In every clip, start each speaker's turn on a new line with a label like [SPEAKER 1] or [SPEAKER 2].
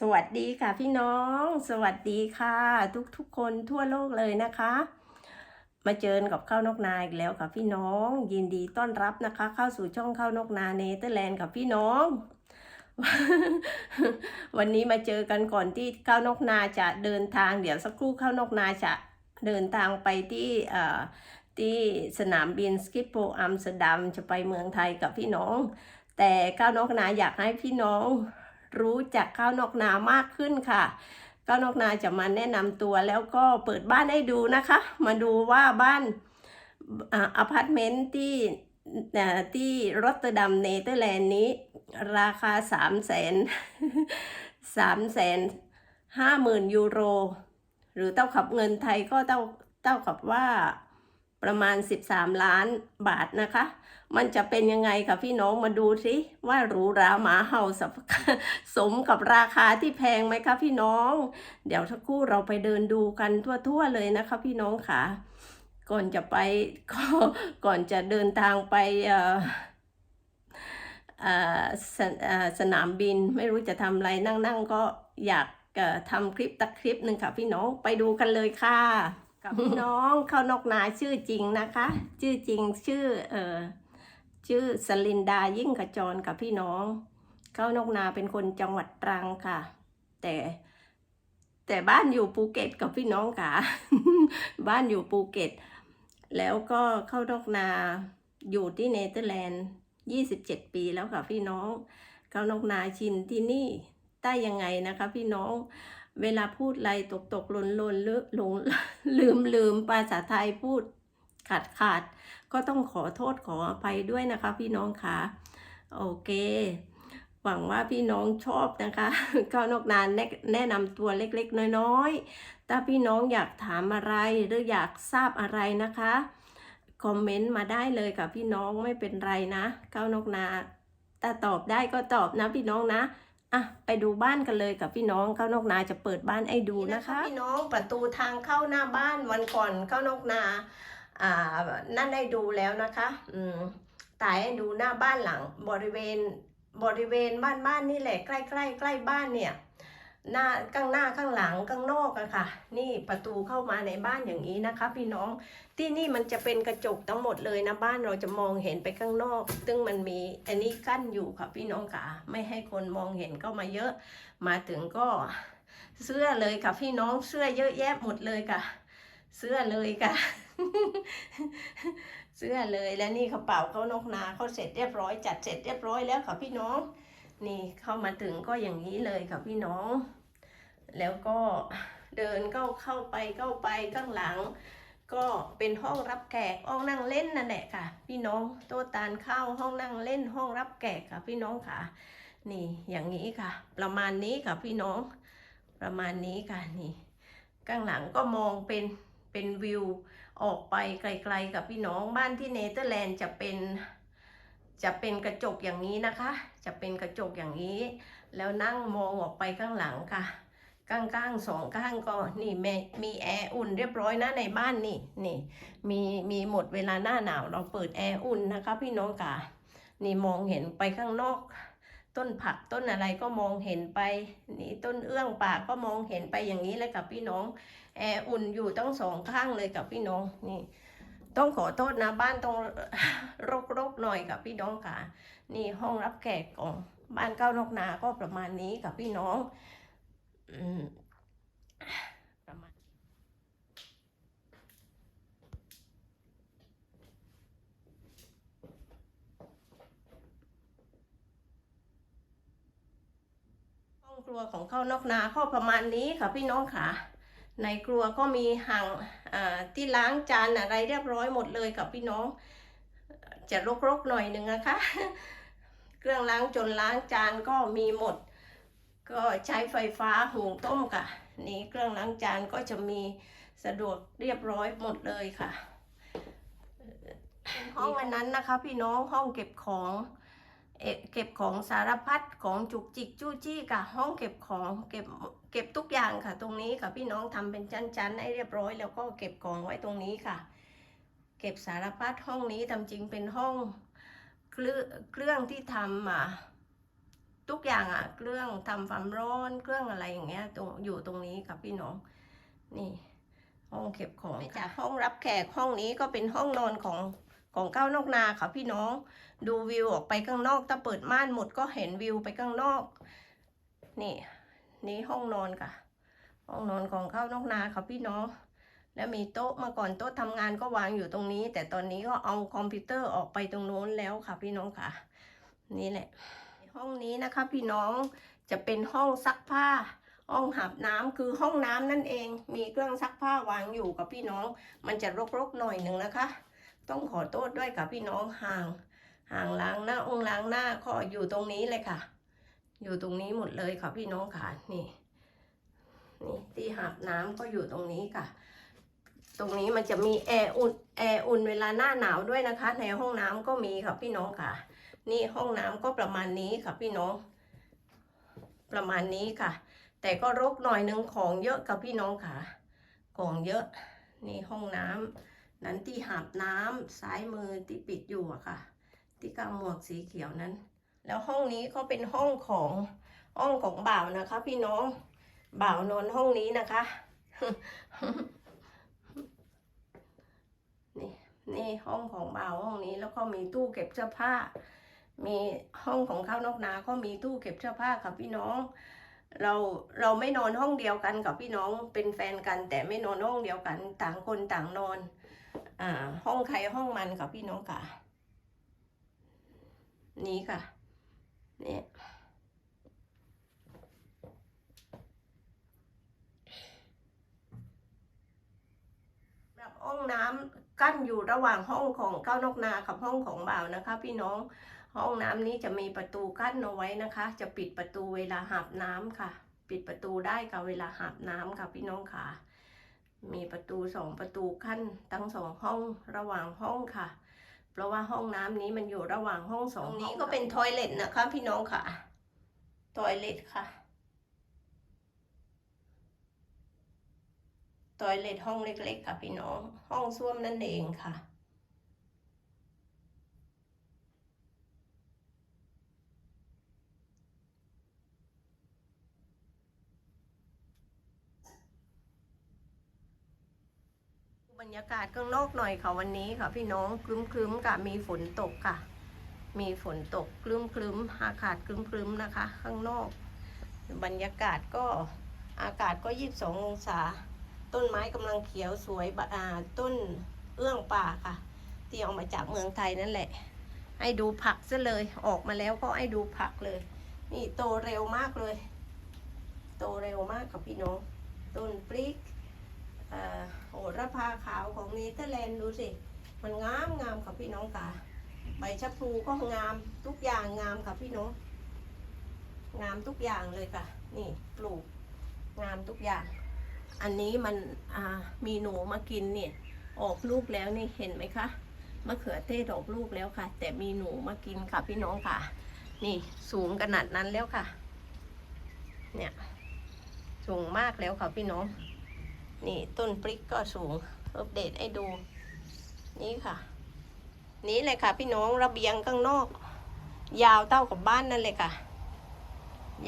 [SPEAKER 1] สวัสดีค่ะพี่น้อง สวัสดีค่ะ ทุกทุกคนทั่วโลกเลยนะคะ มาเจอกับข้าวนกนาอีกแล้วค่ะพี่น้อง ยินดีต้อนรับนะคะ เข้าสู่ช่องข้าวนกนาเนเธอร์แลนด์ค่ะพี่น้อง วันนี้มาเจอกันก่อนที่ข้าวนกนาจะเดินทางเดี๋ยวสักครู่ข้าวนกนาจะเดินทางไปที่เอ่อที่สนามบินสกิปโปอัมสเตอร์ดัมจะไปเมืองไทยกับพี่น้อง แต่ข้าวนกนาอยากให้พี่น้อง รู้จักข้าวนอกนามากขึ้นค่ะข้าวนอกนาจะมาแนะนำตัวแล้วก็เปิดบ้านให้ดูนะคะ มาดูว่าบ้านอาพาร์ตเมนต์ที่ที่รอตเตอร์ดัมเนเธอร์แลนด์นี้ ราคาสามแสนสามแสนห้าหมื่นยูโร หรือเท่ากับเงินไทยก็เท่าเท่ากับว่า ประมาณ 13 ล้านบาทนะคะ มันจะเป็นยังไงค่ะพี่น้องมาดูสิว่าหรูหราหมาเห่าสสมกับราคาที่แพงไหมคะพี่น้อง เดี๋ยวสักครู่เราไปเดินดูกันทั่วๆเลยนะคะพี่น้องค่ะ ก่อนจะไปก,ก่อนจะเดินทางไปสนเอ่อสนามบินไม่รู้จะทำอะไรนั่งๆก็อยากทำคลิปตักคลิปหนึ่งค่ะพี่น้องไปดูกันเลยค่ะ กับพี่น้องเข้านอกนาชื่อจริงนะคะ ชื่อจริงชื่อเอ่อชื่อสลินดายิ่งขจรกับพี่น้อง เข้านกนาเป็นคนจังหวัดตรังค่ะ แต่แต่บ้านอยู่ภูเก็ตกับพี่น้องค่ะ บ้านอยู่ภูเก็ต แล้วก็เข้านกนาอยู่ที่เนเธอร์แลนด์ 27 ปีแล้วค่ะพี่น้อง เข้านกนาชินที่นี่ได้ยังไงนะคะพี่น้อง เวลาพูดอะไรตกตกหล่นหล่นลืหลงลืมลืมภาษาไทยพูดขาดขาด ก็ต้องขอโทษขออภัยด้วยนะคะพี่น้องคะโอเค หวังว่าพี่น้องชอบนะคะก้าวนกนานแนะนำตัวเล็กๆ น้อยๆ ถ้าพี่น้องอยากถามอะไรหรืออยากทราบอะไรนะคะคอมเมนต์มาได้เลยค่ะพี่น้องไม่เป็นไรนะก้าวนกนาถ้าตอบได้ก็ตอบนะพี่น้องนะ อะไปดูบ้านกันเลยกับพี่น้องก้าวนอกนาจะเปิดบ้านให้ดูนะคะ พี่น้องประตูทางเข้าหน้าบ้านวันก่อนก้าวนอกนาอ่านั่นได้ดูแล้วนะคะอืมถ่ายให้ดูหน้าบ้านหลังบริเวณบริเวณบ้านบ้านนี่แหละใกล้ใกล้ใกล้บ้านเนี่ย หน้าข้างหน้าข้างหลังข้างนอกอะค่ะ นี่ประตูเข้ามาในบ้านอย่างนี้นะคะ พี่น้องที่นี่มันจะเป็นกระจกทั้งหมดเลยนะบ้านเราจะมองเห็นไปข้างนอก ซึ่งมันมีอันนี้กั้นอยู่ค่ะพี่น้องค่ะไม่ให้คนมองเห็นเข้ามาเยอะ มาถึงก็เสื้อเลยค่ะพี่น้องเสื้อเยอะแยะหมดเลยค่ะ เสื้อเลยค่ะ เสื้อเลยและนี่กระเป๋าเขานกนาเขาเสร็จเรียบร้อยจัดเสร็จเรียบร้อยแล้วค่ะพี่น้อง นี่เข้ามาถึงก็อย่างนี้เลยค่ะพี่น้อง แล้วก็เดินเข้าเข้าไปเข้าไปข้างหลัง ก็เป็นห้องรับแขกห้องนั่งเล่นนั่นแหละค่ะ พี่น้องโต๊ะตานข้าวห้องนั่งเล่นห้องรับแขกค่ะพี่น้องค่ะ นี่อย่างนี้ค่ะ ประมาณนี้ค่ะพี่น้อง ประมาณนี้ค่ะนี่ ข้างหลังก็มองเป็นเป็นวิวออกไปไกลๆกับพี่น้องบ้านที่เนเธอร์แลนด์จะเป็นจะเป็นกระจกอย่างนี้นะคะ จะเป็นกระจกอย่างนี้ แล้วนั่งมองออกไปข้างหลังค่ะข้างๆสองข้างก็นี่แม่มีแอร์อุ่นเรียบร้อยนะในบ้านนี่นี่มีมีหมดเวลาหน้าหนาวเราเปิดแอร์อุ่นนะคะ พี่น้องค่ะนี่มองเห็นไปข้างนอก ต้นผักต้นอะไรก็มองเห็นไป นี่ต้นเอื้องป่าก็มองเห็นไปอย่างนี้เลยกับพี่น้องแอร์อุ่นอยู่ทั้งสองข้างเลยกับพี่น้องนี่ ต้องขอโทษนะบ้านต้องรกๆหน่อยกับพี่น้องค่ะ นี่ห้องรับแขกของบ้านเก้านกนาก็ประมาณนี้กับพี่น้องอประมาณห้องครัวของเข้านกนาก็ประมาณนี้ค่ะพี่น้องค่ะ ในครัวก็มีห่างที่ล้างจานอะไรเรียบร้อยหมดเลยกับพี่น้อง จะรกๆหน่อยหนึ่งนะคะ เครื่องล้างจนล้างจานก็มีหมด ก็ใช้ไฟฟ้าหุงต้มค่ะ นี่เครื่องล้างจานก็จะมีสะดวกเรียบร้อยหมดเลยค่ะ ห้องอันนั้นนะคะ พี่น้องห้องเก็บของเอเก็บของสารพัดของจุกจิกจู้จี้ค่ะ ห้องเก็บของเก็บ เก็บทุกอย่างค่ะ ตรงนี้ค่ะพี่น้องทำเป็นชั้นๆให้เรียบร้อย แล้วก็เก็บของไว้ตรงนี้ค่ะ เก็บสารพัดห้องนี้ทำจริงเป็นห้องเครื่องเครื่องที่ทำอะทุกอย่างอะเครื่องทำความร้อนเครื่องอะไรอย่างเงี้ยตรงอยู่ตรงนี้ค่ะพี่น้องนี่ห้องเก็บของจากห้องรับแขกห้องนี้ก็เป็นห้องนอนของของก้าวนอกนาค่ะพี่น้อง ดูวิวออกไปข้างนอกถ้าเปิดม่านหมดก็เห็นวิวไปข้างนอก นี่ นี่ห้องนอนค่ะ ห้องนอนของข้าวนอกนาค่ะพี่น้อง แล้วมีโต๊ะเมื่อก่อนโต๊ะทำงานก็วางอยู่ตรงนี้ แต่ตอนนี้ก็เอาคอมพิวเตอร์ออกไปตรงโน้นแล้วค่ะพี่น้องค่ะ นี่แหละ ห้องนี้นะคะพี่น้องจะเป็นห้องซักผ้า ห้องหับน้ำคือห้องน้ำนั่นเอง มีเครื่องซักผ้าวางอยู่กับพี่น้อง มันจะรกๆหน่อยหนึ่งนะคะ ต้องขอโทษด้วยค่ะพี่น้องห่าง ห่างล้างหน้าองล้างหน้าก็อยู่ตรงนี้เลยค่ะ อยู่ตรงนี้หมดเลยค่ะพี่น้องค่ะนี่นี่ที่หับน้ำก็อยู่ตรงนี้ค่ะ ตรงนี้มันจะมีแอร์อุ่นแอร์อุ่นเวลาหน้าหนาวด้วยนะคะ ในห้องน้ำก็มีค่ะพี่น้องค่ะ นี่ห้องน้ำก็ประมาณนี้ค่ะพี่น้อง ประมาณนี้ค่ะ แต่ก็รกหน่อยหนึ่งของเยอะกับพี่น้องค่ะของเยอะนี่ห้องน้ำนั้นที่หาบน้ำซ้ายมือที่ปิดอยู่อะค่ะ ที่กางหมวกสีเขียวนั้น แล้วห้องนี้ก็เป็นห้องของห้องของบ่าวนะคะ พี่น้องบ่าวนอนห้องนี้นะคะนี่นี่ห้องของบ่าวห้องนี้แล้วก็มีตู้เก็บเสื้อผ้า มีห้องของข้าวนอกนา ก็มีตู้เก็บเสื้อผ้าค่ะพี่น้อง เราเราไม่นอนห้องเดียวกันกับพี่น้องเป็นแฟนกัน แต่ไม่นอนห้องเดียวกัน ต่างคนต่างนอน อ่า ห้องใครห้องมันค่ะพี่น้องค่ะ นี่ค่ะ เนี่ยแบบห้องน้ำกั้นอยู่ระหว่างห้องของเก้านกนากับห้องของบ่าวนะคะ พี่น้องห้องน้ำนี้จะมีประตูกั้นเอาไว้นะคะ จะปิดประตูเวลาหาบน้ำค่ะ ปิดประตูได้กับเวลาหาบน้ำค่ะพี่น้องค่ะ มีประตูสองประตูขั้นทั้งสองห้องระหว่างห้องค่ะ เพราะว่าห้องน้ำนี้มันอยู่ระหว่างห้องสองนี้ก็เป็นทอยเล็ตนะคะ พี่น้องค่ะทอยเล็ตค่ะทอยเล็ตห้องเล็กๆค่ะพี่น้อง ห้องส้วมนั่นเองค่ะ บรรยากาศข้างนอกหน่อยค่ะวันนี้ค่ะพี่น้องครึ้มครึ้มๆค่ะมีฝนตกค่ะ มีฝนตกครึ้มครึ้มๆอากาศครึ้มครึ้มๆนะคะ ข้างนอก บรรยากาศก็อากาศก็ยี่สิบสององศา ต้นไม้กำลังเขียวสวยบะอ่าต้นเอื้องป่าค่ะ ที่เอามาจากเมืองไทยนั่นแหละ ให้ดูผักซะเลยออกมาแล้วก็ให้ดูผักเลย นี่โตเร็วมากเลย โตเร็วมากค่ะพี่น้อง ต้นพริก โหระพาขาวของเนเธอร์แลนด์ดูสิ มันงามงามค่ะพี่น้องค่ะ ใบชะพลูก็งามทุกอย่างงามค่ะพี่น้อง งามทุกอย่างเลยค่ะ นี่ปลูกงามทุกอย่าง อันนี้มันมีหนูมากินเนี่ยออกลูกแล้วนี่เห็นไหมคะมะเขือเทศออกลูกแล้วค่ะ แต่มีหนูมากินค่ะพี่น้องค่ะ นี่สูงขนาดนั้นแล้วค่ะ เนี่ยสูงมากแล้วค่ะพี่น้อง นี่ต้นพริกก็สูง อัปเดตให้ดู นี่ค่ะ นี่เลยค่ะ พี่น้องระเบียงข้างนอก ยาวเท่ากับบ้านนั่นเลยค่ะ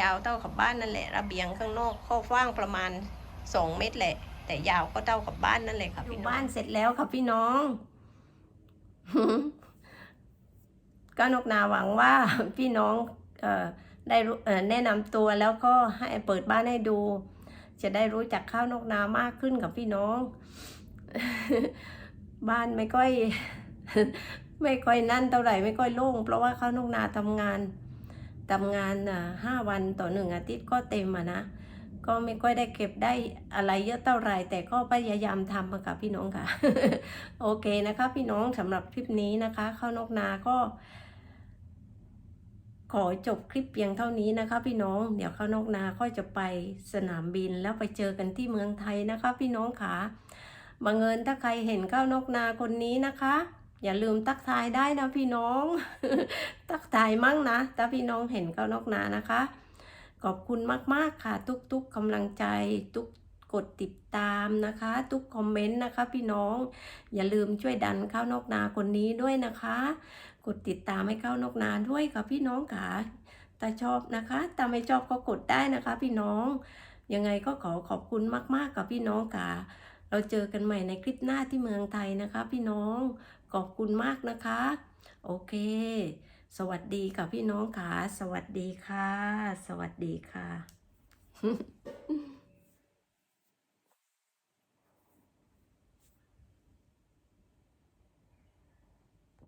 [SPEAKER 1] ยาวเท่ากับบ้านนั่นแหละ ระเบียงข้างนอกข้อกว้างประมาณสองเมตรแหละ แต่ยาวก็เท่ากับบ้านนั่นแหละค่ะพี่น้องบ้านเสร็จแล้วค่ะพี่น้องก็นกนาหวังว่าพี่น้องเอ่อได้แนะนำตัวแล้วก็ให้เปิดบ้านให้ดู จะได้รู้จักข้าวนกนามากขึ้นกับพี่น้อง บ้านไม่ค่อย ไม่ค่อยนั่นเท่าไหร่ไม่ค่อยโล่ง เพราะว่าข้าวนกนาทำงานทำงานห้าวันต่อหนึ่งอาทิตย์ก็เต็มอะนะก็ไม่ค่อยได้เก็บได้อะไรเยอะเท่าไหร่แต่ก็พยายามทำอะค่ะพี่น้องค่ะ โอเคนะคะ พี่น้องสำหรับคลิปนี้นะคะข้าวนกนาก็ ขอจบคลิปเพียงเท่านี้นะคะพี่น้อง เดี๋ยวข้าวนกนาค่อยจะไปสนามบินแล้วไปเจอกันที่เมืองไทยนะคะ พี่น้องค่ะบังเอิญถ้าใครเห็นข้าวนกนาคนนี้นะคะ อย่าลืมตักทายได้นะพี่น้อง ตักทายมั่งนะถ้าพี่น้องเห็นข้าวนกนานะคะ ขอบคุณมากๆค่ะ ทุกๆกำลังใจทุก กดติดตามนะคะ ทุกคอมเมนต์นะคะ พี่น้องอย่าลืมช่วยดันข้าวนกนาคนนี้ด้วยนะคะ กดติดตามให้ข้าวนกนาด้วยค่ะพี่น้องค่ะถ้าชอบนะคะถ้าไม่ชอบก็กดได้นะคะ พี่น้องยังไงก็ขอขอบคุณมากๆกับพี่น้องค่ะเราเจอกันใหม่ในคลิปหน้าที่เมืองไทยนะคะ พี่น้องขอบคุณมากนะคะ โอเค สวัสดีค่ะพี่น้องค่ะ สวัสดีค่ะ สวัสดีค่ะ